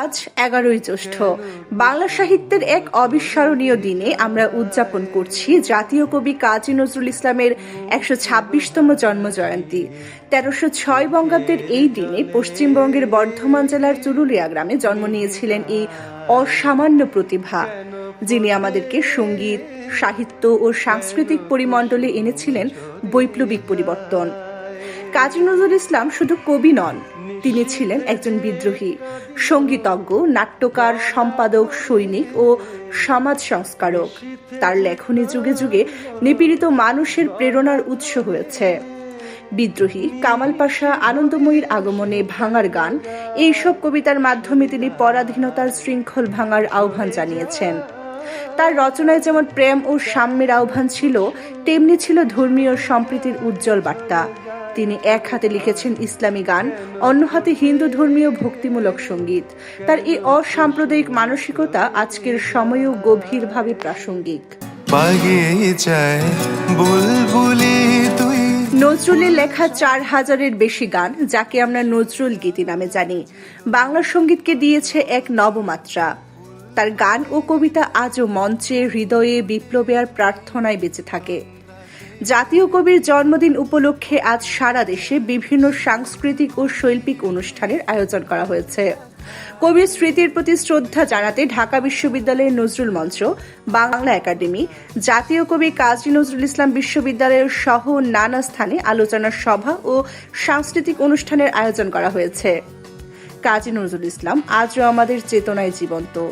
আজ এগারোই জ্যৈষ্ঠ। বাংলা সাহিত্যের এক অবিস্মরণীয় দিনে আমরা উদযাপন করছি জাতীয় কবি কাজী নজরুল ইসলামের একশো ছাব্বিশতম জন্ম জয়ন্তী তেরোশো ছয় বঙ্গাব্দের এই দিনে পশ্চিমবঙ্গের বর্ধমান জেলার চুরুলিয়া গ্রামে জন্ম নিয়েছিলেন এই অসামান্য প্রতিভা। যিনি আমাদেরকে সংগীত, সাহিত্য ও সাংস্কৃতিক পরিমণ্ডলে এনেছিলেন বৈপ্লবিক পরিবর্তন। কাজী নজরুল ইসলাম শুধু কবি নন, তিনি ছিলেন একজন বিদ্রোহী, সঙ্গীতজ্ঞ, নাট্যকার, সম্পাদক, সৈনিক ও সমাজ সংস্কারক। তার লেখনী যুগে যুগে নিপীড়িত মানুষের প্রেরণার উৎস হয়েছে। বিদ্রোহী কামাল পাশা আনন্দময়ীর আগমনে ভাঙার গান, এইসব কবিতার মাধ্যমে তিনি পরাধীনতার শৃঙ্খল ভাঙার আহ্বান জানিয়েছেন। তার রচনায় যেমন প্রেম ও সাম্যের আহ্বান ছিল, তেমনি ছিল ধর্মীয় সম্প্রীতির উজ্জ্বল বার্তা। তিনি এক হাতে লিখেছেন ইসলামী গান অন্য হাতে হিন্দু ধর্মীয় ভক্তিমূলক সংগীত। তার এই অসাম্প্রদায়িক মানসিকতা আজকের সময়েও গভীরভাবে প্রাসঙ্গিক। নজরুলের লেখা চার হাজারের বেশি গান যাকে আমরা নজরুল গীতি নামে জানি। বাংলা সঙ্গীতকে দিয়েছে এক নবমাত্রা। তার গান ও কবিতা আজও মঞ্চে হৃদয়ে বিপ্লবে আর প্রার্থনায় বেঁচে থাকে। জাতীয় কবির জন্মদিন উপলক্ষে আজ সারা দেশে বিভিন্ন সাংস্কৃতিক ও শৈল্পিক অনুষ্ঠানের আয়োজন করা হয়েছে। কবির স্মৃতির প্রতি শ্রদ্ধা জানাতে ঢাকা বিশ্ববিদ্যালয়ের নজরুল মঞ্চ, বাংলা একাডেমি, জাতীয় কবি কাজী নজরুল ইসলাম বিশ্ববিদ্যালয়ের সহ নানা স্থানে আলোচনা সভা ও সাংস্কৃতিক অনুষ্ঠানের আয়োজন করা হয়েছে। কাজী নজরুল ইসলাম আজও আমাদের চেতনায় জীবন্ত।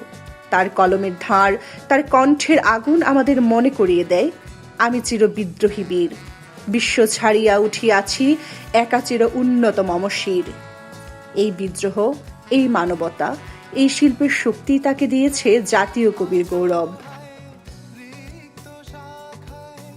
তার কলমের ধার, তার কণ্ঠের আগুন আমাদের মনে করিয়ে দেয়। আমি চির বিদ্রোহী বীর। বিশ্ব ছাড়িয়া উঠিয়াছি একা চির উন্নত মমশির এই বিদ্রোহ, এই মানবতা, এই শিল্পের শক্তি তাকে দিয়েছে জাতীয় কবির গৌরব।